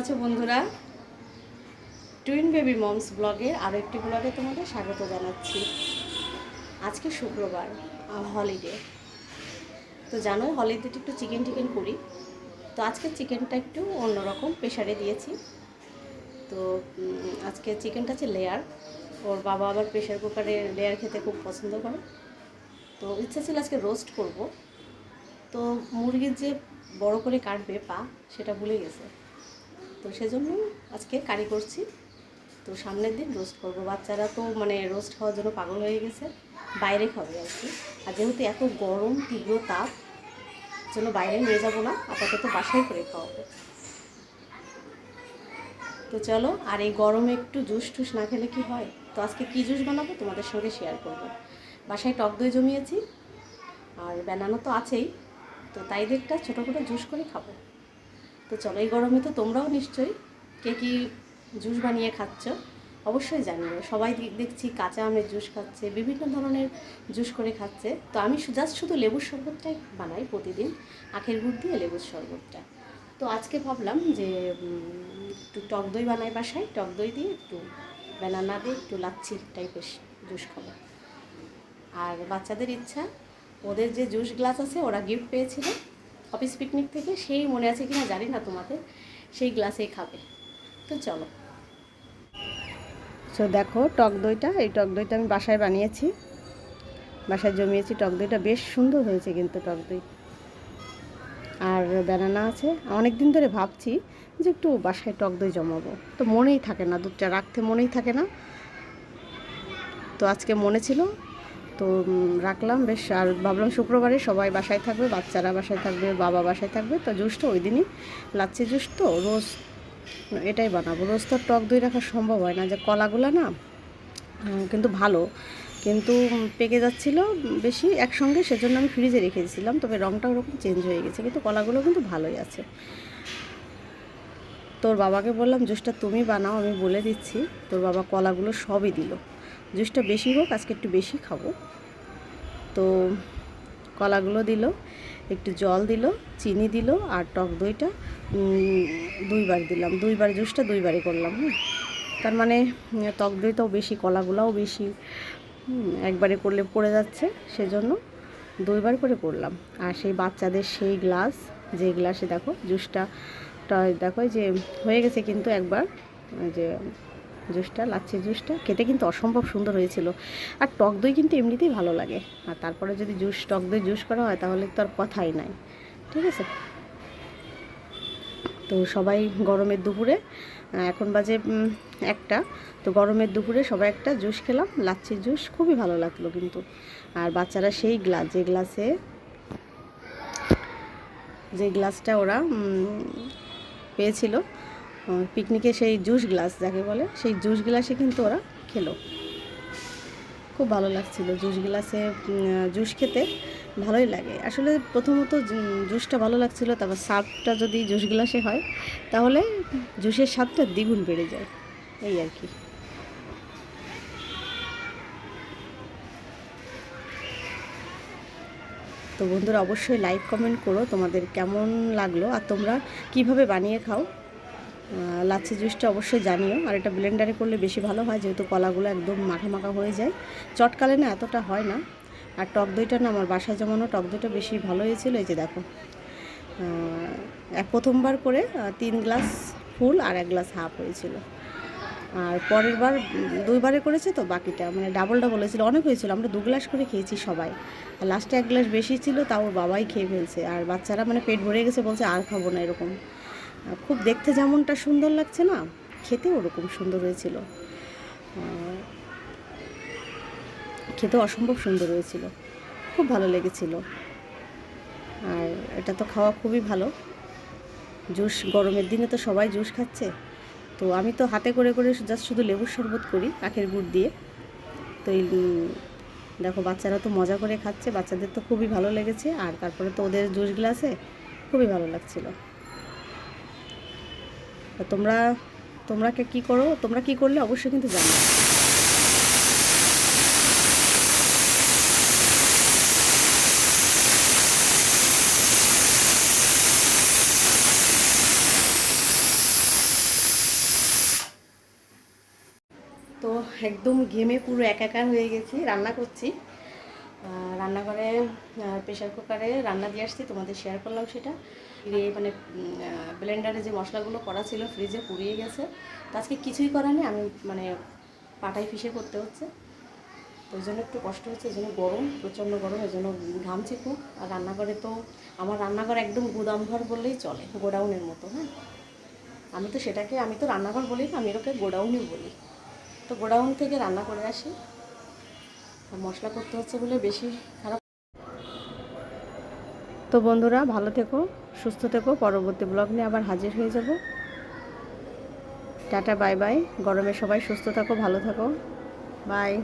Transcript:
আছো বন্ধুরা? Twin baby moms ব্লগের আরও একটি ব্লগে তোমাদের স্বাগত জানাচ্ছি। আজকে শুক্রবার হলিডে তো জানো হলিডেতে একটু চিকেন টিকেন করি। তো আজকে চিকেনটা একটু অন্যরকম প্রেশারে দিয়েছি। তো আজকে চিকেনটা আছে লেয়ার ওর বাবা আবার প্রেশার কুকারে লেয়ার খেতে খুব পছন্দ করে। তো ইচ্ছা ছিল আজকে রোস্ট করব। তো মুরগির যে বড় করে কাটবে পা, সেটা ভুলে গেছে। তো সেজন্য আজকে কারি করছি। তো সামনের দিন রোস্ট করব। বাচ্চারা তো মানে রোস্ট খাওয়ার জন্য পাগল হয়ে গেছে। বাইরে খাবে আর কি। আর যেহেতু এত গরম, তীব্র তাপ জন্য বাইরে নিয়ে যাব না। আপাতত বাসায় করে খাওয়াবো। তো চলো, আর এই গরমে একটু জুস টুস না খেলে কি হয়? তো আজকে কী জুস বানাবো তোমাদের সঙ্গে শেয়ার করব। বাসায় টক দই জমিয়েছি, আর ব্যানানা তো আছেই। তো তাই দেখটা ছোটো করে জুস করে খাব। তো চলো, এই গরমে তো তোমরাও নিশ্চয়ই কে কী জুস বানিয়ে খাচ্ছ, অবশ্যই জানিও। সবাই দেখছি কাঁচা আমের জুস খাচ্ছে, বিভিন্ন ধরনের জুস করে খাচ্ছে। তো আমি জাস্ট শুধু লেবুর শরবতটাই বানাই প্রতিদিন, আখের গুড় দিয়ে লেবুর শরবতটা। তো আজকে ভাবলাম যে একটু টক দই বানাই বাসায়, টক দই দিয়ে একটু ব্যানানা দিয়ে একটু লাচ্ছি টাইপের জুস খাব। আর বাচ্চাদের ইচ্ছা, ওদের যে জুস গ্লাস আছে, ওরা গিফট পেয়েছিল। অফিস পিকনিক থেকে, সেই মনে আছে কিনা জানি না তোমাদের, সেই গ্লাসেই খাবে। তো চলো। তো দেখো, টক দইটা, এই টক দইটা আমি বাসায় বানিয়েছি। বাসায় জমিয়েছি টক দইটা, বেশ সুন্দর হয়েছে কিন্তু টক দই। আর ব্যানানা আছে। অনেক দিন ধরে ভাবছি যে একটু বাসায় টক দই জমাবো। তো মনেই থাকে না, দুধটা রাখতে মনেই থাকে না। তো আজকে মনে ছিল তো রাখলাম। বেশ, আর ভাবলাম শুক্রবারে সবাই বাসায় থাকবে, বাচ্চারা বাসায় থাকবে, বাবা বাসায় থাকবে। তো জুসটা ওই দিনই লাচ্ছি জুস তো, রোজ, এটাই বানাবো। রোজ তো টক দই রাখা সম্ভব হয় না। যে কলাগুলো না কিন্তু ভালো। কিন্তু পেকে যাচ্ছিল বেশি একসঙ্গে, সেজন্য আমি ফ্রিজে রেখে দিয়েছিলাম। তবে রঙটা ওরকম চেঞ্জ হয়ে গেছে। কিন্তু কলাগুলো কিন্তু ভালোই আছে। তোর বাবাকে বললাম, জুসটা তুমি বানাও, আমি বলে দিচ্ছি। তোর বাবা কলাগুলো সবই দিল। জুসটা বেশি হোক, আজকে একটু বেশি খাব। তো কলাগুলো দিল, একটু জল দিল, চিনি দিল আর টক দইটা দুইবার দিলাম। দুইবার জুসটা দুইবারই করলাম হ্যাঁ তার মানে টক দইটাও বেশি, কলাগুলোও বেশি একবারে করলে পড়ে যাচ্ছে, সেজন্য দুইবার করে করলাম। আর সেই বাচ্চাদের সেই গ্লাস, যে গ্লাসে দেখো জুসটা দেখো যে হয়ে গেছে কিন্তু একবার যে জুসটা লাচ্ছি জুসটা খেতে কিন্তু অসম্ভব সুন্দর হয়েছিল। আর টক দই কিন্তু এমনিতেই ভালো লাগে। আর তারপরে যদি জুস, টক দই জুস করা হয় তাহলে তো আর কথাই নাই। ঠিক আছে? তো সবাই গরমের দুপুরে এখন বাজে একটা। তো গরমের দুপুরে সবাই একটা জুস খেলাম, লাচ্ছির জুস খুবই ভালো লাগল কিন্তু। আর বাচ্চারা সেই গ্লাস, যে গ্লাসে, যে গ্লাসটা ওরা পেয়েছিল পিকনিকে সেই জুস গ্লাস যাকে বলে, সেই জুস গ্লাসে কিন্তু ওরা খেলো। খুব ভালো লাগছিল জুস গ্লাসে জুস খেতে। ভালোই লাগে। আসলে প্রথমত জুসটা ভালো লাগছিল, তারপর সার্ফটা যদি জুস গ্লাসে হয়, তাহলে জুসের স্বাদটা দ্বিগুণ বেড়ে যায়। এই আর কি। তো বন্ধুরা, অবশ্যই লাইক কমেন্ট করো তোমাদের কেমন লাগল আর তোমরা কীভাবে বানিয়ে খাও। লাচ্ছি জুসটা অবশ্যই জানিও। আর এটা ব্লেন্ডারে করলে বেশি ভালো হয়, যেহেতু কলাগুলো একদম মাখা মাখা হয়ে যায়। চটকালে না এতটা হয় না। আর টক দইটা না আমার বাসায় জমানো টক দইটা বেশি ভালো হয়েছিল, এই যে দেখো। এক প্রথমবার করে তিন গ্লাস ফুল আর এক গ্লাস হাফ হয়েছিল। আর পরের বার, দুইবারে করেছে তো বাকিটা মানে ডাবল ডাবল হয়েছিল। অনেক হয়েছিল, আমরা দু গ্লাস করে খেয়েছি সবাই। আর লাস্টে এক গ্লাস বেশি ছিল, তাও বাবাই খেয়ে ফেলছে। আর বাচ্চারা মানে পেট ভরে গেছে, বলছে আর খাব না এরকম। খুব দেখতে যেমনটা সুন্দর লাগছে না খেতে ওরকম সুন্দর হয়েছিল। খেতে অসম্ভব সুন্দর হয়েছিল। খুব ভালো লেগেছিল। আর এটা তো খাওয়া খুবই ভালো। জুস গরমের দিনে তো সবাই জুস খাচ্ছে। তো আমি তো হাতে করে করে জাস্ট শুধু লেবুর শরবত করি, আখের গুড় দিয়ে। তো এই দেখো বাচ্চারা তো মজা করে খাচ্ছে, বাচ্চাদের তো খুবই ভালো লেগেছে। আর তারপরে তো ওদের জুস গ্লাসে খুবই ভালো লাগছিল। তোমরা তোমরা কি করো? তোমরা কি করলে অবশ্যই কিন্তু জানো। তো একদম ঘেমে পুরো একাকার হয়ে গেছি, রান্না করছি। রান্নাঘরে প্রেশার কুকারে রান্না দিয়ে আসছি, তোমাদের শেয়ার করলাম সেটা। মানে ব্লেন্ডারে যে মশলাগুলো করা ছিল ফ্রিজে পুড়িয়ে গেছে। তো আজকে কিছুই করার নেই, আমি মানে পাটাই ফিসে করতে হচ্ছে। ওই জন্য একটু কষ্ট হচ্ছে, এই জন্য গরম, প্রচণ্ড গরম, এই জন্য ঘামছি খুব। আর রান্নাঘরে তো আমার রান্নাঘর একদম গুদাম ঘর বললেই চলে, গোডাউনের মতো হ্যাঁ। আমি তো সেটাকে, আমি তো রান্নাঘর বলি না, আমি ওকে গোডাউনই বলি। তো গোডাউন থেকে রান্না করে আসি। মশলা করতে হচ্ছে বলে বেশি খারাপ তো বন্ধুরা, ভালো থেকো, সুস্থ থেকো। পরবর্তী ব্লগ নিয়ে আবার হাজির হয়ে যাব। Ta-ta, bye bye. গরমে সবাই সুস্থ থাকো, ভালো থাকো। বাই।